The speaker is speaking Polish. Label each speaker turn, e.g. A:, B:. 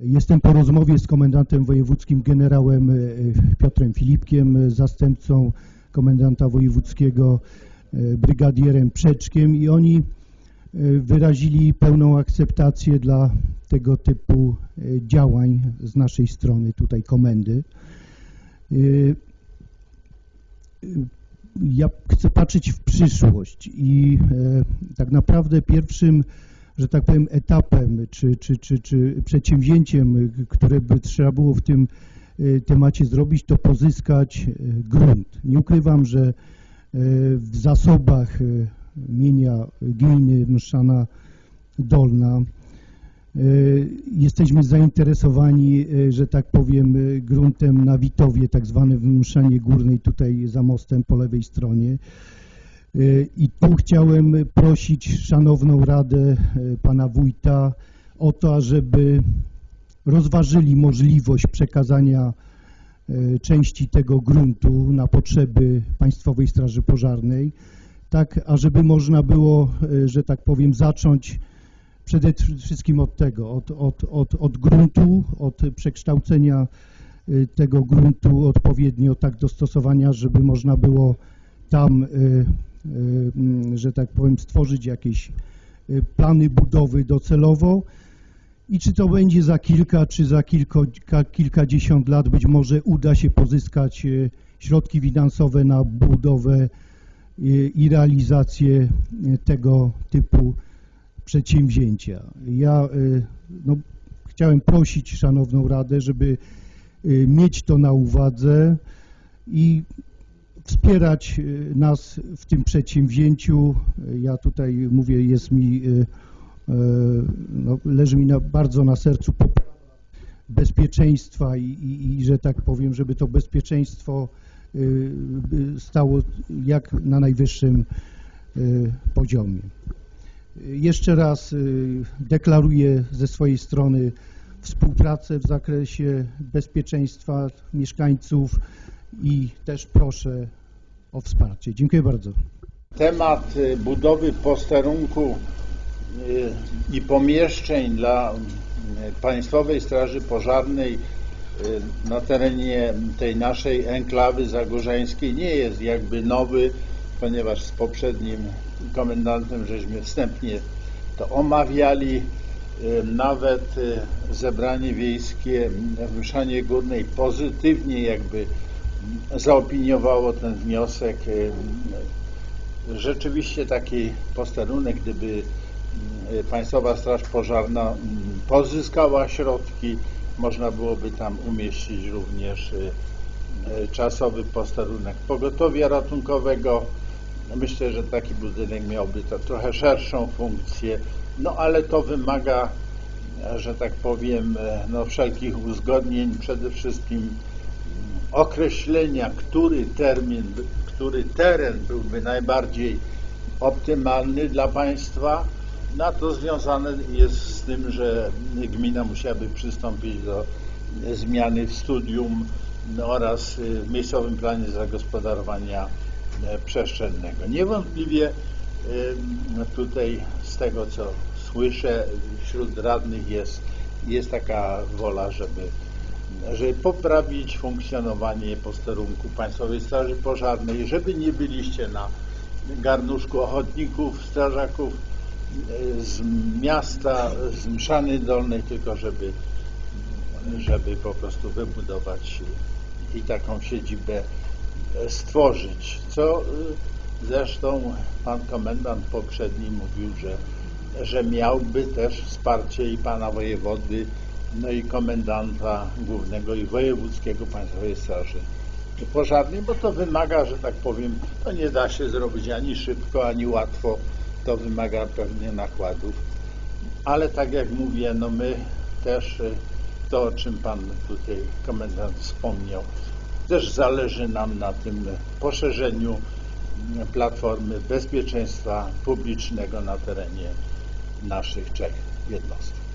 A: Jestem po rozmowie z komendantem wojewódzkim generałem e, Piotrem Filipkiem, e, zastępcą komendanta wojewódzkiego e, brygadierem Przeczkiem i oni e, wyrazili pełną akceptację dla tego typu e, działań z naszej strony, tutaj komendy. E, e, Ja chcę patrzeć w przyszłość i e, tak naprawdę pierwszym że tak powiem, etapem czy, czy, czy, czy przedsięwzięciem, które by trzeba było w tym y, temacie zrobić, to pozyskać y, grunt. Nie ukrywam, że y, w zasobach mienia gminy Mszana Dolna jesteśmy zainteresowani, że tak powiem, gruntem na Witowie, tak zwanym w Mszanie Górnej, tutaj za mostem po lewej stronie. I tu chciałem prosić szanowną radę y, pana wójta o to, ażeby rozważyli możliwość przekazania y, części tego gruntu na potrzeby Państwowej Straży Pożarnej, tak ażeby można było, y, że tak powiem, zacząć przede wszystkim od tego, od, od, od, od gruntu, od przekształcenia tego gruntu odpowiednio tak dostosowania, żeby można było tam y, y, że tak powiem, stworzyć jakieś y, plany budowy docelowo i czy to będzie za kilka, czy za kilko, ka- kilkadziesiąt lat, być może uda się pozyskać środki finansowe na budowę i realizację tego typu przedsięwzięcia. Ja no, chciałem prosić Szanowną Radę, żeby mieć to na uwadze i wspierać y, nas w tym przedsięwzięciu. Ja tutaj mówię, jest mi, y, y, no, leży mi na, bardzo na sercu bezpieczeństwa i, i, i, że tak powiem, żeby to bezpieczeństwo y, y, stało jak na najwyższym y, poziomie. Y, Jeszcze raz y, deklaruję ze swojej strony współpracę w zakresie bezpieczeństwa mieszkańców i też proszę o wsparcie. Dziękuję bardzo.
B: Temat y, budowy posterunku y, i pomieszczeń dla y, Państwowej Straży Pożarnej na terenie tej naszej enklawy zagórzańskiej nie jest jakby nowy, ponieważ z poprzednim komendantem żeśmy wstępnie to omawiali. Nawet zebranie wiejskie w Górnej pozytywnie jakby zaopiniowało ten wniosek. Y, Rzeczywiście taki posterunek, gdyby mm, Państwowa Straż Pożarna mm, pozyskała środki, można byłoby tam umieścić również y, y, czasowy posterunek pogotowia ratunkowego. Myślę, że taki budynek miałby to trochę szerszą funkcję, no ale to wymaga, że tak powiem, e, no, wszelkich uzgodnień, przede wszystkim określenia, który termin, który teren byłby najbardziej optymalny dla państwa. Na to związane jest z tym, że gmina musiałaby przystąpić do zmiany w studium no, oraz y, w miejscowym planie zagospodarowania e, przestrzennego. Niewątpliwie y, tutaj z tego co słyszę wśród radnych jest, jest taka wola, żeby żeby poprawić funkcjonowanie posterunku Państwowej Straży Pożarnej, żeby nie byliście na garnuszku ochotników, strażaków e, z miasta, z Mszany Dolnej, tylko żeby, żeby po prostu wybudować i taką siedzibę e, stworzyć. Co e, zresztą pan komendant poprzedni mówił, że, że miałby też wsparcie i pana wojewody, no i komendanta głównego i wojewódzkiego Państwowej Straży Pożarnej, bo to wymaga, że tak powiem, to nie da się zrobić ani szybko, ani łatwo, to wymaga pewnie nakładów. Ale tak jak mówię, no my też y, to, o czym Pan tutaj komendant wspomniał, też zależy nam na tym poszerzeniu platformy bezpieczeństwa publicznego na terenie naszych trzech jednostek.